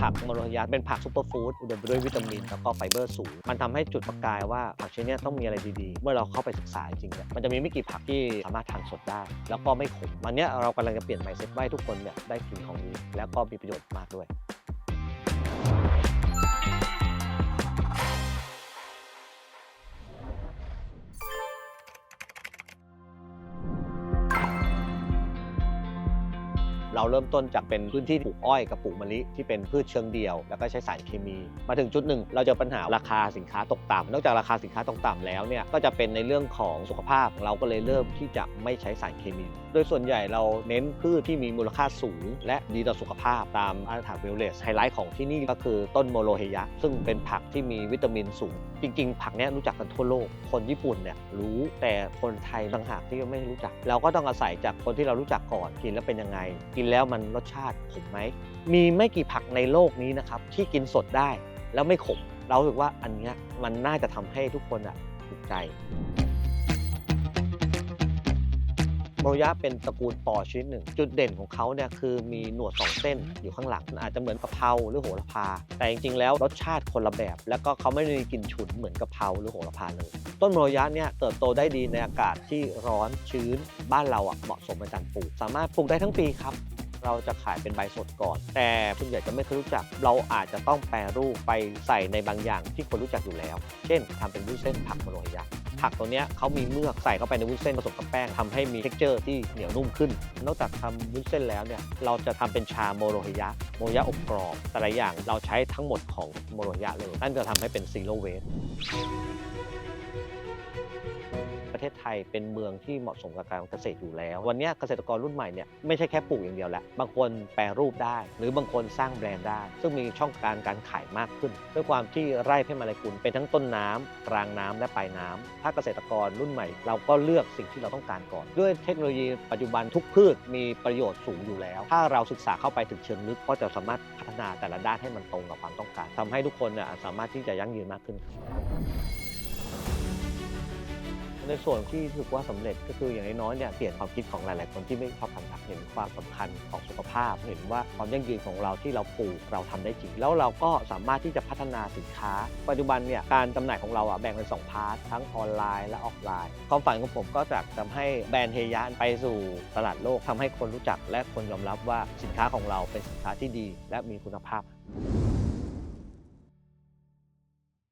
ผักโมโรฮยะเป็นผักซูเปอร์ฟู้ดอุดมไปด้วยวิตามินแล้วก็ไฟเบอร์สูง มันทำให้จุดประกายว่าผักชนิดเนี้ยต้องมีอะไรดีๆ เมื่อเราเข้าไปศึกษาจริงๆเนี่ยมันจะมีไม่กี่ผักที่สามารถทานสดได้ แล้วก็ไม่ขมวันเนี้ยเรากำลังจะเปลี่ยนไมเซ็ตว่าให้ทุกคนเนี่ยได้กินของนี้แล้วก็มีประโยชน์มากด้วย เราเริ่มต้นจากเป็นพื้นที่ปลูกอ้อยกับปลูกมะลิที่เป็นพืชเชิงเดียว แล้วก็ใช้สารเคมี มาถึงจุดหนึ่ง เราจอปัญหาราคาสินค้าตกต่ำนอกจากราคาสินค้าตกต่ำแล้วเนี่ยก็จะเป็นในเรื่องของสุขภาพเราก็เลยเริ่มที่จะไม่ใช้สารเคมี โดยส่วนใหญ่เราเน้นพืชที่มีมูลค่าสูง และดีต่อสุขภาพตามมาตรฐานเวลเลสไฮไลท์ของที่นี่ก็คือต้นโมโลเฮยะซึ่งเป็นผักที่มีวิตามินสูง จริง ๆ ผักเนี้ยรู้จักกันทั่วโลก คนญี่ปุ่นเนี่ยรู้แต่คนไทยต่างหากที่ไม่รู้จัก เราก็ต้องอาศัยจากคนที่เรารู้จักก่อนกินแล้วเป็นยังไง กินแล้วมันรสชาติขมไหมมีไม่กี่ผักในโลกนี้นะครับที่กินสดได้แล้วไม่ขม เรารู้สึกว่าอันเนี้ยมันน่าจะทำให้ทุกคนอะถูกใจ โมโรยะเป็นตระกูลปอชนิดหนึ่ง จุดเด่นของเขาเนี่ยคือมีหนวดสองเส้นอยู่ข้างหลัง อาจจะเหมือนกะเพราหรือโหระพา แต่จริงๆ แล้วรสชาติคนละแบบ แล้วก็เขาไม่ได้มีกลิ่นฉุนเหมือนกะเพราหรือโหระพาเลย ต้นโมโรยะเนี่ยเติบโตได้ดีในอากาศที่ร้อนชื้น บ้านเราอะเหมาะสมในการปลูก สามารถปลูกได้ทั้งปีครับ เราจะขายเป็นใบสดก่อน แต่คุณใหญ่จะไม่เคยรู้จัก เราอาจจะต้องแปรรูปไปใส่ในบางอย่างที่คนรู้จักอยู่แล้ว เช่นทำเป็นวุ้นเส้นผักโมโรยะผักตัวนี้เขามีเมือกใส่เข้าไปในวุ้นเส้นผสมกับแป้งทำให้มี t e x t อร์ที่เหนียวนุ่มขึ้น นอกจากทำวุ้นเส้นแล้วเนี่ยเราจะทำเป็นชาโมโรฮิยะโมยะอบกรอบแต่ละอย่างเราใช้ทั้งหมดของโมโรฮิยะเลยนั่นจะทำให้เป็นซีโรเวส ประเทศไทยเป็นเมืองที่เหมาะสมกับการเกษตรอยู่แล้ว วันนี้เกษตรกรรุ่นใหม่เนี่ยไม่ใช่แค่ปลูกอย่างเดียวแหละบางคนแปรรูปได้ หรือบางคนสร้างแบรนด์ได้ ซึ่งมีช่องการการขายมากขึ้น ด้วยความที่ไร่เพชรมาลากุลเป็นทั้งต้นน้ำกลางน้ำและปลายน้ำถ้าเกษตรกรรุ่นใหม่ เราก็เลือกสิ่งที่เราต้องการก่อน ด้วยเทคโนโลยีปัจจุบันทุกพืชมีประโยชน์สูงอยู่แล้ว ถ้าเราศึกษาเข้าไปถึงเชิงลึกก็จะสามารถพัฒนาแต่ละด้านให้มันตรงกับความต้องการทำให้ทุกคนเนี่ยสามารถที่จะยั่งยืนมากขึ้นครับ ในส่วนที่รู้สึกว่าสำเร็จก็คืออย่างน้อยๆเนี่ยเปลี่ยนความคิดของหลาย ๆ คนที่ไม่ชอบทานผักเห็นความสำคัญของสุขภาพ เห็นว่าความยั่งยืนของเราที่เราปลูกเราทำได้จริง แล้วเราก็สามารถที่จะพัฒนาสินค้า ปัจจุบันเนี่ยการจำหน่ายของเราอะแบ่งเป็นสองพาร์ททั้งออนไลน์และออฟไลน์ความฝันของผมก็จะทำให้แบรนด์เฮยะไปสู่ตลาดโลกทำให้คนรู้จัก และคนยอมรับว่าสินค้าของเราเป็นสินค้าที่ดี และมีคุณภาพ